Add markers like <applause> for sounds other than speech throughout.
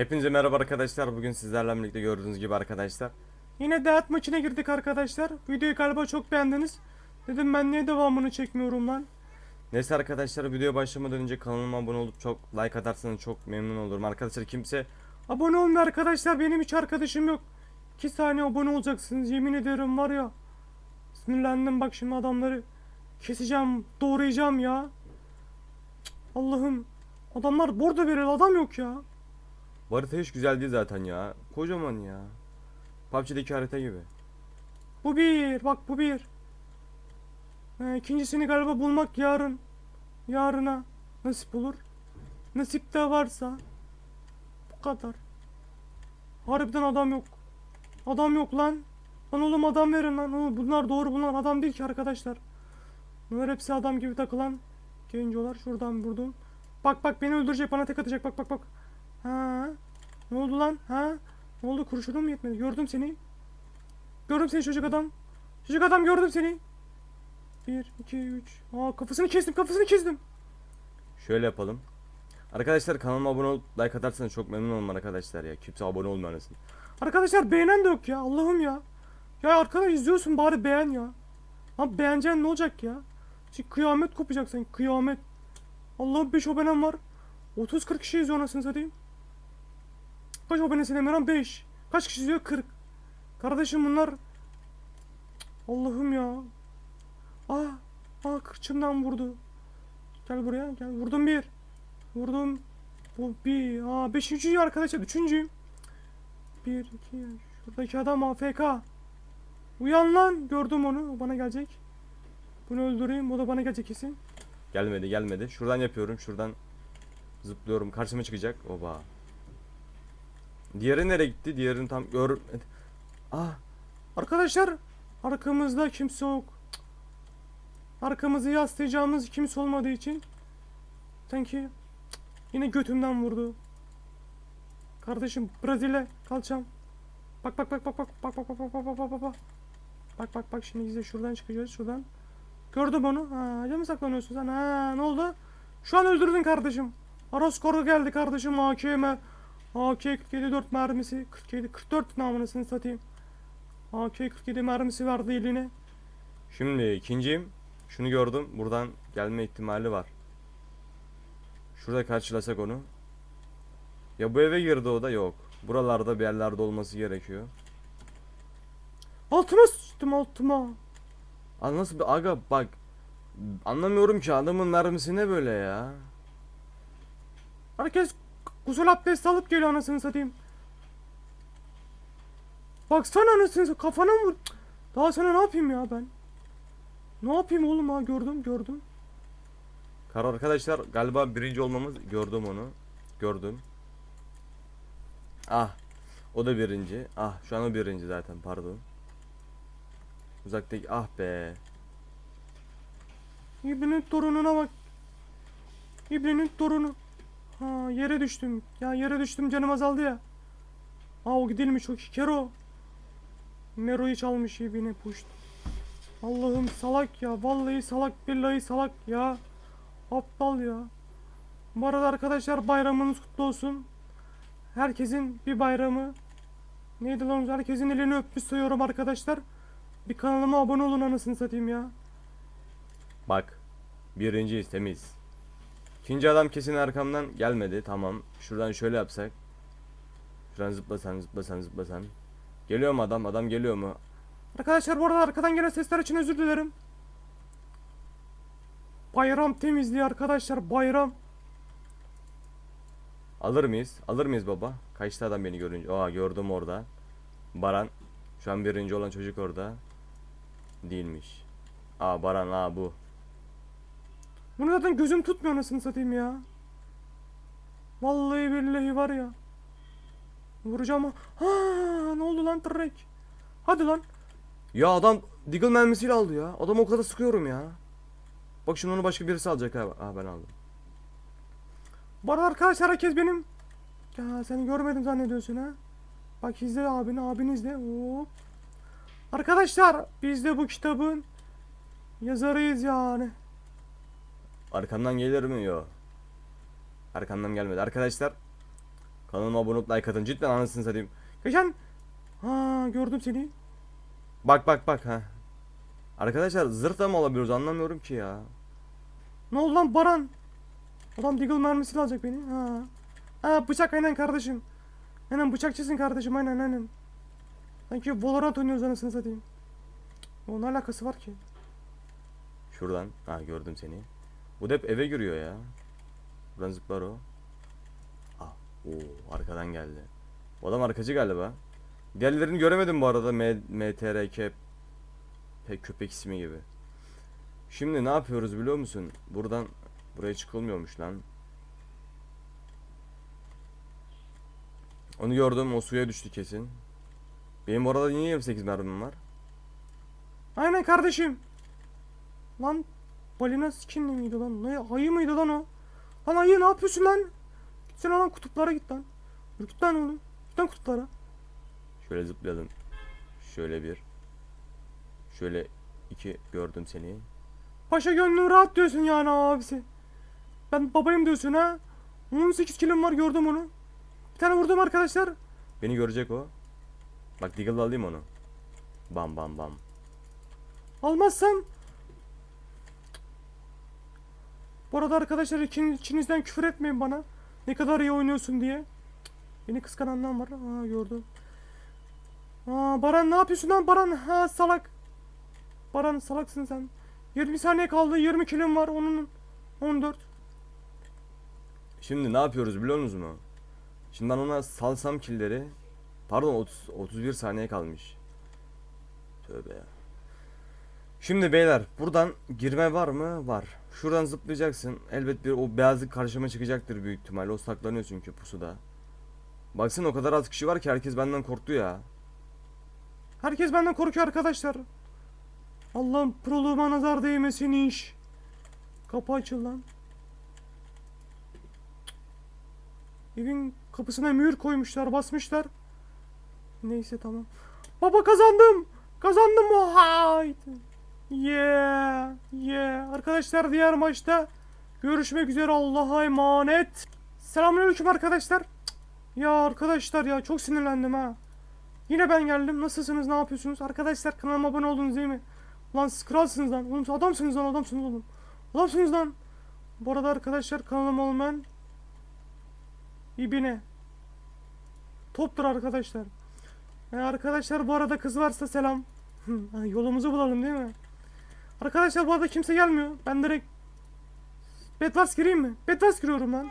Hepinize merhaba arkadaşlar. Bugün sizlerle birlikte gördüğünüz gibi arkadaşlar. Yine dağıt maçına girdik arkadaşlar. Videoyu galiba çok beğendiniz. Dedim ben niye devamını çekmiyorum lan. Neyse arkadaşlar videoya başlamadan önce kanalıma abone olup çok like atarsanız çok memnun olurum. Arkadaşlar kimse abone olmuyor arkadaşlar. Benim hiç arkadaşım yok. 2 saniye abone olacaksınız yemin ederim var ya. Sinirlendim bak şimdi adamları keseceğim, doğrayacağım ya. Allah'ım. Adamlar bordo veriyor adam yok ya. Bu harita hiç güzel değil zaten ya. Kocaman ya. PUBG'deki harita gibi. Bu bir. Bak bu bir. Ee, ikincisini galiba bulmak yarın. Yarına nasip olur. Nasip de varsa. Bu kadar. Harbiden adam yok. Adam yok lan. Lan oğlum adam verin lan. Oğlum bunlar doğru bunlar adam değil ki arkadaşlar. Bunlar hepsi adam gibi takılan gencolar. Şuradan vurdum. Bak bak beni öldürecek bana tek atacak bak bak bak. Ha. Ne oldu lan? Ha? Ne oldu? Kurşunum mu yetmedi? Gördüm seni. Gördüm seni çocuk adam. Çocuk adam gördüm seni. 1, 2, 3. Aa kafasını kestim kafasını kestim. Şöyle yapalım. Arkadaşlar kanalıma abone olup like atarsanız çok memnun olurum arkadaşlar ya. Kimse abone olmuyor anasını. Arkadaşlar beğenen de yok ya. Allah'ım ya. Ya arkadaş izliyorsun bari beğen ya. Abi beğeneceksin ne olacak ya? Şimdi kıyamet kopacak sen kıyamet. Allah'ım 5 abonem var. 30-40 kişi izliyor anasını satayım. Kaç abonesin Emirhan? 5. Kaç kişi izliyor? 40. Kardeşim bunlar... Allah'ım ya. Aa, aa kırçımdan vurdu. Gel buraya gel. Vurdum bir. Vurdum. Bu bir. Aa beşinciyim arkadaşlar. Üçüncüyüm. Bir, iki. Şuradaki adam AFK. Uyan lan. Gördüm onu. O bana gelecek. Bunu öldüreyim. O da bana gelecek kesin. Gelmedi gelmedi. Şuradan yapıyorum. Şuradan zıplıyorum. Karşıma çıkacak. Oba. Diğeri nereye gitti? Diğerini tam gör... Ah! Arkadaşlar! Arkamızda kimse yok. Arkamızı yaslayacağımız kimse olmadığı için sanki yine götümden vurdu. Kardeşim Brezilya kalçam. Bak bak bak bak bak bak bak bak bak bak bak bak bak. Bak bak bak şimdi izle şuradan çıkacağız şuradan. Gördüm onu. Ha, öyle mi saklanıyorsun sen? Ha, ne oldu? Şu an öldürdün kardeşim. Aros koru geldi kardeşim AKM. AK 47 4 mermisi 47 44 namınısını satayım. AK 47 mermisi verdi eline. Şimdi ikinciyim. Şunu gördüm. Buradan gelme ihtimali var. Şurada karşılasak onu. Ya bu eve girdi o da yok. Buralarda bir yerlerde olması gerekiyor. Altıma sıçtım altıma. Aa, nasıl bir aga bak. Anlamıyorum ki adamın mermisi ne böyle ya. Herkes gusül abdesti alıp geliyor anasını satayım. Baksana anasını satayım kafana mı vur? Daha sana ne yapayım ya ben? Ne yapayım oğlum ha gördüm gördüm. Kar arkadaşlar galiba birinci olmamız gördüm onu. Gördüm. Ah. O da birinci. Ah şu an o birinci zaten pardon. Uzaktaki ah be. İbnin torununa bak. İbnin torunu. Ha yere düştüm. Ya yere düştüm canım azaldı ya. Aa o gidilmiş o Kero. Mero'yu çalmış ibine puşt. Allah'ım salak ya. Vallahi salak billahi salak ya. Aptal ya. Bu arada arkadaşlar bayramınız kutlu olsun. Herkesin bir bayramı. Neydi lan herkesin elini öpmüş sayıyorum arkadaşlar. Bir kanalıma abone olun anasını satayım ya. Bak. Birinciyiz temiz. İkinci adam kesin arkamdan gelmedi. Tamam. Şuradan şöyle yapsak. Şuradan zıplasan zıplasan zıplasan. Geliyor mu adam? Adam geliyor mu? Arkadaşlar bu arada arkadan gelen sesler için özür dilerim. Bayram temizliği arkadaşlar bayram. Alır mıyız? Alır mıyız baba? Kaçtı adam beni görünce? Aa gördüm orada. Baran. Şu an birinci olan çocuk orada. Değilmiş. Aa Baran aa bu. Bunu zaten gözüm tutmuyor anasını satayım ya. Vallahi billahi var ya. Vuracağım. Ha ne oldu lan trek? Hadi lan. Ya adam Deagle mermisiyle aldı ya. Adam o kadar sıkıyorum ya. Bak şimdi onu başka birisi alacak ha. Ha ben aldım. Arada arkadaşlar herkes benim. Ya seni görmedim zannediyorsun ha. Bak izle abini abini izle. Hop. Arkadaşlar biz de bu kitabın yazarıyız yani. Arkamdan gelir mi? Yok. Arkamdan gelmedi. Arkadaşlar Kanalıma abone olup like atın. Cidden anasını satayım. Geçen ha gördüm seni. Bak bak bak ha. Arkadaşlar zırh da mı alabiliyoruz anlamıyorum ki ya. Ne oldu lan Baran? Adam Deagle mermisi alacak beni. Ha. Ha bıçak aynen kardeşim. Aynen bıçakçısın kardeşim aynen aynen. Sanki Valorant oynuyoruz anasını satayım. O ne alakası var ki? Şuradan. Ha gördüm seni. Bu da hep eve giriyor ya. Buradan zıplar o. Ah, oo, arkadan geldi. Bu adam arkacı galiba. Diğerlerini göremedim bu arada. M MTRK pek köpek ismi gibi. Şimdi ne yapıyoruz biliyor musun? Buradan buraya çıkılmıyormuş lan. Onu gördüm. O suya düştü kesin. Benim orada niye 28 mermim var? Aynen kardeşim. Lan balina skinli miydi lan? Ne ayı mıydı lan o? Lan ayı ne yapıyorsun lan? Gitsene lan kutuplara git lan. Dur git lan oğlum. Git lan kutuplara. Şöyle zıplayalım. Şöyle bir. Şöyle iki gördüm seni. Paşa gönlüm rahat diyorsun yani abisi. Ben babayım diyorsun ha. 18 kilim var gördüm onu. Bir tane vurdum arkadaşlar. Beni görecek o. Bak Deagle'la alayım onu. Bam bam bam. Almazsam Bu arada arkadaşlar ikin- içinizden küfür etmeyin bana. Ne kadar iyi oynuyorsun diye. Beni kıskananlar var. Aa gördüm. Aa Baran ne yapıyorsun lan Baran? Ha salak. Baran salaksın sen. 20 saniye kaldı. 20 kilim var. Onun 14. Şimdi ne yapıyoruz biliyor musunuz mu? Şimdi ben ona salsam killeri. Pardon 30, 31 saniye kalmış. Tövbe ya. Şimdi beyler buradan girme var mı? Var. Şuradan zıplayacaksın. Elbet bir o beyazlık karşıma çıkacaktır büyük ihtimalle. O saklanıyor çünkü pusuda. Baksana o kadar az kişi var ki herkes benden korktu ya. Herkes benden korkuyor arkadaşlar. Allah'ım proluğuma nazar değmesin iş. Kapı açıl lan. Evin kapısına mühür koymuşlar, basmışlar. Neyse tamam. Baba kazandım. Kazandım o hayt. Yeah. Yeah. Arkadaşlar diğer maçta görüşmek üzere. Allah'a emanet. Selamünaleyküm arkadaşlar. Ya arkadaşlar ya çok sinirlendim ha. Yine ben geldim. Nasılsınız? Ne yapıyorsunuz? Arkadaşlar kanalıma abone oldunuz değil mi? Lan siz kralsınız lan. Oğlum adamsınız lan adamsınız oğlum. Adamsınız lan. Bu arada arkadaşlar kanalıma olmayan İbine. Toptur arkadaşlar. E arkadaşlar bu arada kız varsa selam. <laughs> Yolumuzu bulalım değil mi? Arkadaşlar bu arada kimse gelmiyor. Ben direkt Bedwars gireyim mi? Bedwars giriyorum lan.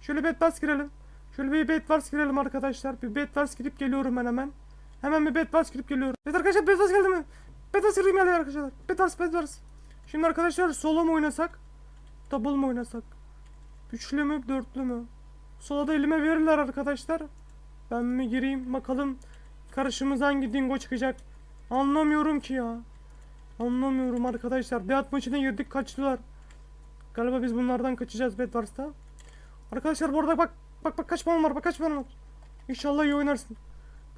Şöyle Bedwars girelim. Şöyle bir Bedwars girelim arkadaşlar. Bir Bedwars girip geliyorum ben hemen. Hemen bir Bedwars girip geliyorum. Evet arkadaşlar Bedwars geldi mi? Bedwars gireyim geldi arkadaşlar. Bedwars Bedwars. Şimdi arkadaşlar solo mu oynasak? Double mu oynasak? Üçlü mü dörtlü mü? Sola da elime verirler arkadaşlar. Ben mi gireyim bakalım karşımıza hangi dingo çıkacak. Anlamıyorum ki ya. Anlamıyorum arkadaşlar. Deat maçına girdik kaçtılar. Galiba biz bunlardan kaçacağız Bedwars'ta. Arkadaşlar bu arada bak bak bak kaç puan var bak kaç puan var. İnşallah iyi oynarsın.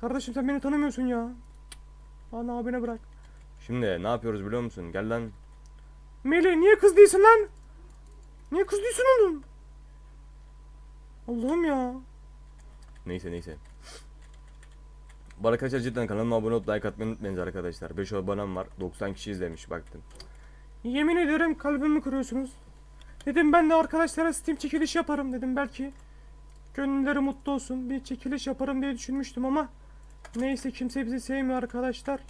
Kardeşim sen beni tanımıyorsun ya. Bana abine bırak. Şimdi ne yapıyoruz biliyor musun? Gel lan. Melih niye kız değilsin lan? Niye kız değilsin oğlum? Allah'ım ya. Neyse neyse. Bu arkadaşlar cidden kanalıma abone olup like atmayı unutmayınız arkadaşlar. 5 abonem var. 90 kişi izlemiş baktım. Yemin ederim kalbimi kırıyorsunuz. Dedim ben de arkadaşlara Steam çekiliş yaparım dedim belki. Gönülleri mutlu olsun. Bir çekiliş yaparım diye düşünmüştüm ama neyse kimse bizi sevmiyor arkadaşlar.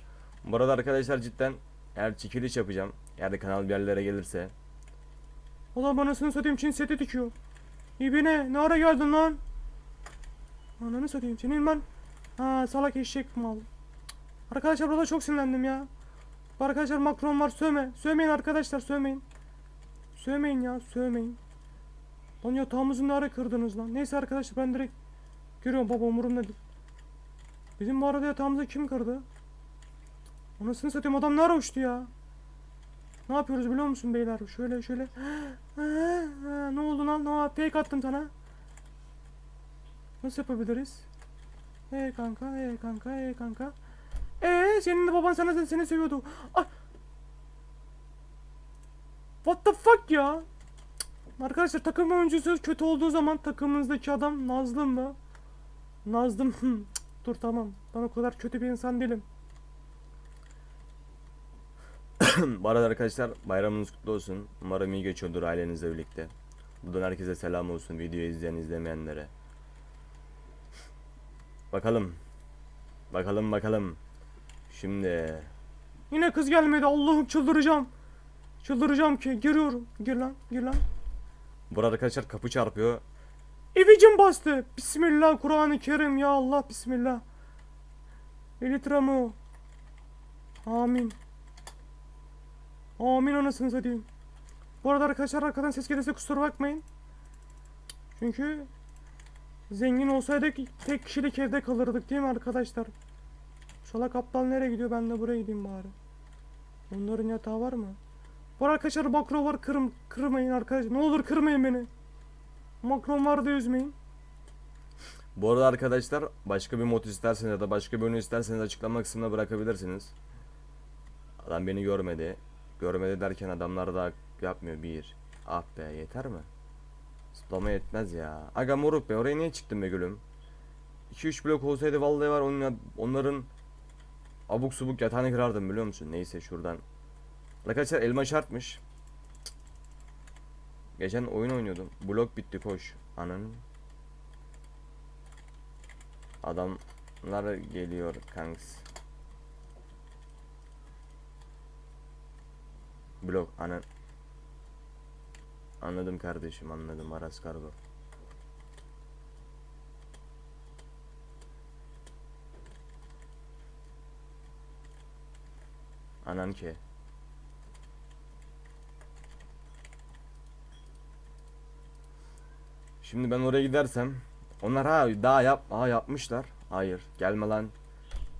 Bu arada arkadaşlar cidden eğer çekiliş yapacağım. Eğer de kanal bir yerlere gelirse. Allah anasını satayım Çin seti dikiyor. İbine ne ara geldin lan? Ananı satayım senin ben. Ha salak eşek mal. Arkadaşlar burada çok sinirlendim ya. Arkadaşlar Macron var sövme. Sövmeyin arkadaşlar sövmeyin. Sövmeyin ya sövmeyin. Lan yatağımızı ne ara kırdınız lan. Neyse arkadaşlar ben direkt görüyorum baba umurumda değil. Bizim bu arada yatağımızı kim kırdı? Anasını satayım adam ne uçtu ya. Ne yapıyoruz biliyor musun beyler? Şöyle şöyle. <gasps> Ne oldu lan? Ne fake attım sana. Nasıl yapabiliriz? Hey kanka, hey kanka, hey kanka. Ee, senin de baban sana seni seviyordu. Ah. What the fuck ya? Arkadaşlar takım oyuncusu kötü olduğu zaman takımınızdaki adam Nazlı mı? Nazdım. <laughs> Dur tamam. Ben o kadar kötü bir insan değilim. <coughs> Bu arada arkadaşlar bayramınız kutlu olsun. Umarım iyi geçiyordur ailenizle birlikte. Buradan herkese selam olsun. Videoyu izleyen izlemeyenlere. Bakalım. Bakalım bakalım. Şimdi. Yine kız gelmedi. Allah'ım çıldıracağım. Çıldıracağım ki. Giriyorum. Gir lan. Gir lan. Burada arkadaşlar kapı çarpıyor. Evicim bastı. Bismillah Kur'an-ı Kerim ya Allah bismillah. Elitramu. Amin. Amin anasını satayım. Bu arada arkadaşlar arkadan ses gelirse kusura bakmayın. Çünkü zengin olsaydık tek kişilik evde kalırdık değil mi arkadaşlar? Salak aptal nereye gidiyor ben de buraya gideyim bari. Onların yatağı var mı? Arada arkadaşlar makro var kırım, kırmayın arkadaşlar. Ne olur kırmayın beni. Makron var da üzmeyin. Bu arada arkadaşlar başka bir mod isterseniz ya da başka bir oyun isterseniz açıklama kısmına bırakabilirsiniz. Adam beni görmedi. Görmedi derken adamlar da yapmıyor bir. Ah be yeter mi? Zıplama yetmez ya. Aga moruk be oraya niye çıktın be gülüm? 2-3 blok olsaydı vallahi var onun, onların abuk subuk yatağını kırardım biliyor musun? Neyse şuradan. Arkadaşlar elma şartmış. Geçen oyun oynuyordum. Blok bitti koş. Ananın. Adamlar geliyor kanks. Blok anan. Anladım kardeşim anladım Aras Kargo. Anan ki. Şimdi ben oraya gidersem onlar ha daha yap ha yapmışlar. Hayır gelme lan.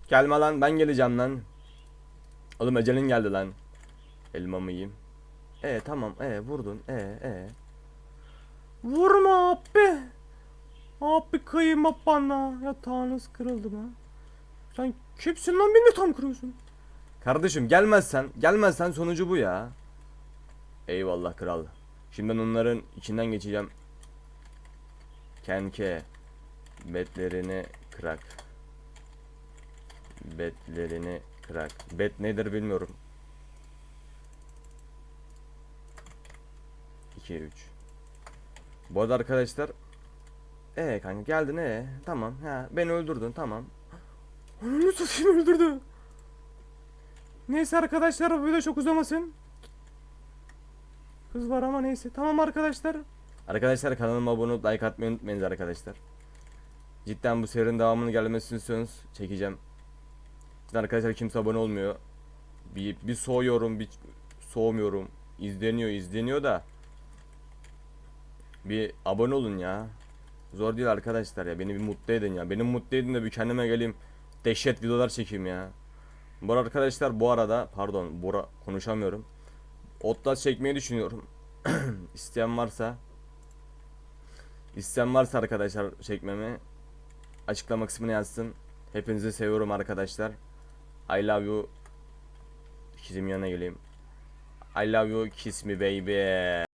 Gelme lan ben geleceğim lan. Oğlum ecelin geldi lan. Elmamı yiyeyim. E tamam e vurdun e e. Vurma abi. Abi kıyma bana. Yatağınız kırıldı mı? Sen kimsin lan beni tam kırıyorsun? Kardeşim gelmezsen gelmezsen sonucu bu ya. Eyvallah kral. Şimdi ben onların içinden geçeceğim. Kenke betlerini kırak. Betlerini kırak. Bet nedir bilmiyorum. 2 3 Bu arada arkadaşlar ee kanka geldin ee tamam ha beni öldürdün tamam. Onu satayım öldürdü. Neyse arkadaşlar bu video çok uzamasın. Kız var ama neyse. Tamam arkadaşlar. Arkadaşlar kanalıma abone olup like atmayı unutmayınız arkadaşlar. Cidden bu serinin devamını gelmesini istiyorsanız çekeceğim. Cidden arkadaşlar kimse abone olmuyor. Bir, bir soğuyorum bir soğumuyorum. İzleniyor izleniyor da. Bir abone olun ya. Zor değil arkadaşlar ya. Beni bir mutlu edin ya. Beni mutlu edin de bir kendime geleyim. Dehşet videolar çekeyim ya. Bu arkadaşlar bu arada pardon Bora konuşamıyorum. Outlast çekmeyi düşünüyorum. <clears throat> İsteyen varsa İsteyen varsa arkadaşlar çekmemi açıklama kısmına yazsın. Hepinizi seviyorum arkadaşlar. I love you. Kızım yanına geleyim. I love you kiss me baby.